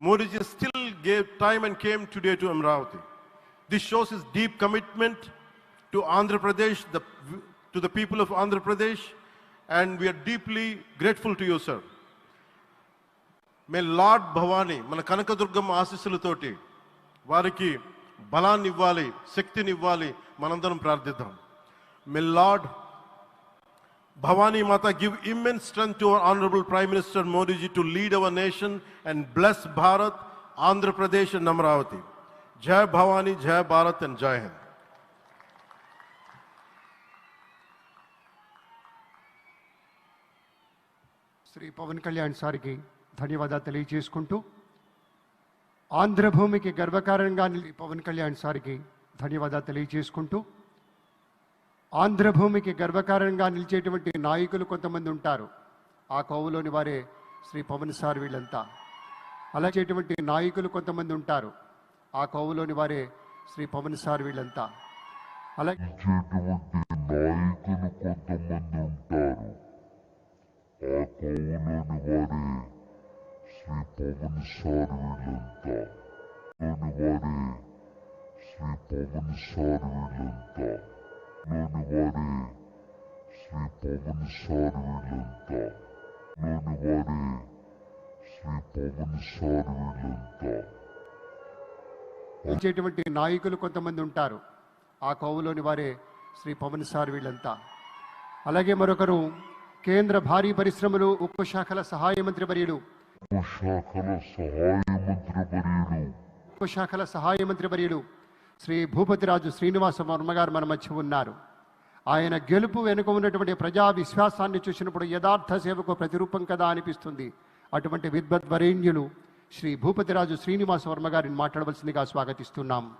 Modi ji still gave time and came today to Amravati. This shows his deep commitment to Andhra Pradesh, the, to the people of Andhra Pradesh, and we are deeply grateful to you, sir. May lord Bhavani మన కనకదుర్గమ్మ ఆశీస్సులతోటి వారికి బలాన్ని ఇవ్వాలి శక్తిని ఇవ్వాలి మనందరం ప్రార్థిద్దాం మే lord Bhavani Mata, give immense strength to our Honorable Prime Minister Modi ji to lead our nation and bless Bharat, Andhra Pradesh and Amravati. Jai Bhavani, Jai Bharat and Jai Hind. Shri Pawan Kalyan సార్కి ధన్యవాదాలు తెలియజేసుకుంటూ ఆంధ్రభూమికి గర్వకారణంగా పవన్ కళ్యాణ్ సార్కి ధన్యవాదాలు తెలియజేసుకుంటూ ఆంధ్రభూమికి గర్వకారణంగా నిలిచేటువంటి నాయకులు కొంతమంది ఉంటారు. ఆ కోవలోని వారే శ్రీ పవన్ సార్ వీళ్ళంతా. అలాగేటువంటి నాయకులు కొంతమంది ఉంటారు. ఆ కోవలోని వారే శ్రీ పవన్ సార్ వీళ్ళంతా. అలాగే నాయకులు కొంతమంది ఉంటారు. ఆ కోవలోని వారే శ్రీ పవన్ సార్ వీళ్ళంతా. వారే శ్రీ పవన్ సార్ వీళ్ళంతా. లోని వారే శ్రీ పవన్ సార్ వీళ్ళంతా లోని వారే శ్రీ పవన్ సార్ వీళ్ళంతా ఇచ్చేటువంటి నాయకులు కొంతమంది ఉంటారు. ఆ కోవలోని వారే శ్రీ పవన్ సార్ వీళ్ళంతా. అలాగే మరొకరు కేంద్ర భారీ పరిశ్రమలు ఉక్కు శాఖల సహాయ మంత్రి వర్యులు. శాఖల సహాయ మంత్రి వర్యులు. ఉక్కు శాఖల సహాయ మంత్రి వర్యులు. శ్రీ భూపతిరాజు శ్రీనివాస వర్మగారు మన మధ్య ఉన్నారు. ఆయన గెలుపు వెనుక ఉన్నటువంటి ప్రజా విశ్వాసాన్ని చూసినప్పుడు యథార్థ సేవకు ప్రతిరూపం కదా అనిపిస్తుంది. అటువంటి విద్వద్వరేణ్యులు శ్రీ భూపతిరాజు శ్రీనివాస వర్మ గారిని మాట్లాడవలసిందిగా స్వాగతిస్తున్నాం.